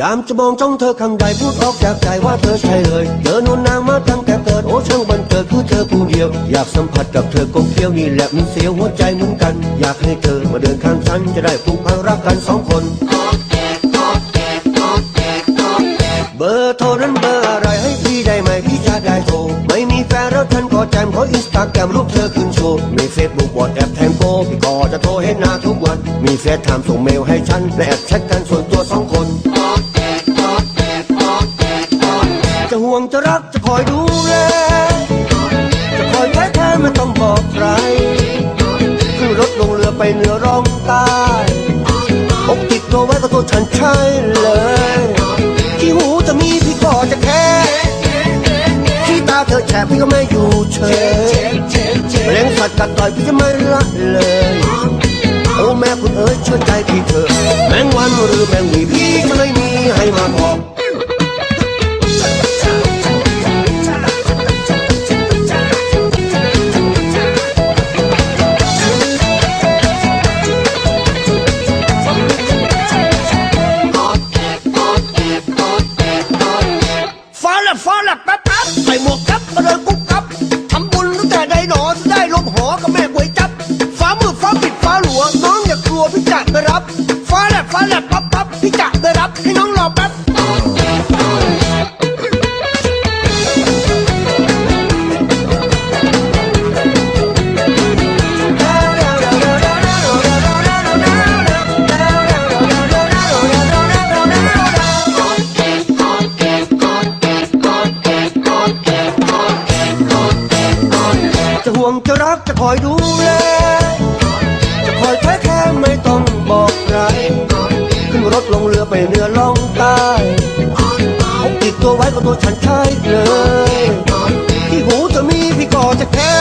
ยามจะมองจ้องเธอคำใดพูดออกจากใจว่าเธอใช่เลยเจอนวนนางมาตั้งแต่เกิดโอ้ช่างบันเกิดคือเธอผู้เดียว อยากสัมผัสกับเธอกงเคี้ยวนี่แหละมันเสียวหัวใจเหมือนกัน อยากให้เธอมาเดินข้างฉันจะได้ผูกพันรักกันสองคน เบอร์โทรนั้นเบอร์อะไรให้พี่ได้ไหมพี่จะได้โทรไม่มีแฟนแล้วฉันก็แจมขออินสตาแกรมรูปเธอขึ้นโชว์มีเฟซบุ๊กวอทแอปแทงโกพี่ก็จะโทรเห็นหน้าทุกวัน มีเฟซถามส่งเมลให้ฉันและแอดแชทกันส่วนตัวสองคน งจะรักจะคอยดูแล จะคอยแท้แท้ไม่ต้องบอกใครขึ้นรถลงเรือไปเหนือร่องใต้อกติดตัวไว้ก็ตัวฉันใช่เลยที่หูจะมีพี่ก็จะแค่ที่ตาเธอแฉะพี่ก็ไม่อยู่เฉยแมลงสัตว์กัดต่อยพี่จะไม่ละเลยโอ้แม่คุณเอ๋ยเชื่อใจพี่เถอะแมงวันหรือแมงวีพี่จะไม่มีให้มาบอก วพี่จะไปรับฟ้าแลบฟ้าแลบปั๊บปั๊บพี่จะไปรับให้น้องรอแป๊บจะห่วงจะรักจะคอยดูแลจะคอยแท้ ไปเหนือล่องใต้พกติดตัวไว้ก็ตัวฉันใช่เลยที่หูจะมีพี่ก็จะแค่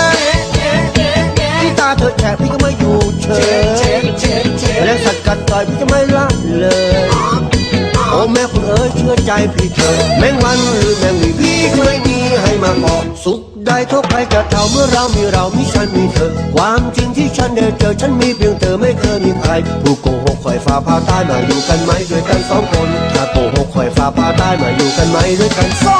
ที่ตาเธอแฉะพี่ก็ไม่อยู่เฉยแรงสัตว์กัดต่อยพี่จะไม่ละเลยโอ้แม่คุณเอ๋ยเชื่อใจพี่เถอแมงวันหรือแมงวีพี่เคยมีให้มาบอกสุขได้ท่าใครจะเท่าเมื่อเรามีเรามีฉันมีเธอ ความจริงที่ฉันได้เจอฉันมีเพียงเธอไม่เคยมีใครผู้โกหก อยฟ้าพาตายมาอยู่กันไหมด้วยกันสองคน ถ้าโกหกคอยฟ้าพาตายมาอยู่กันไหมด้วยกันสอง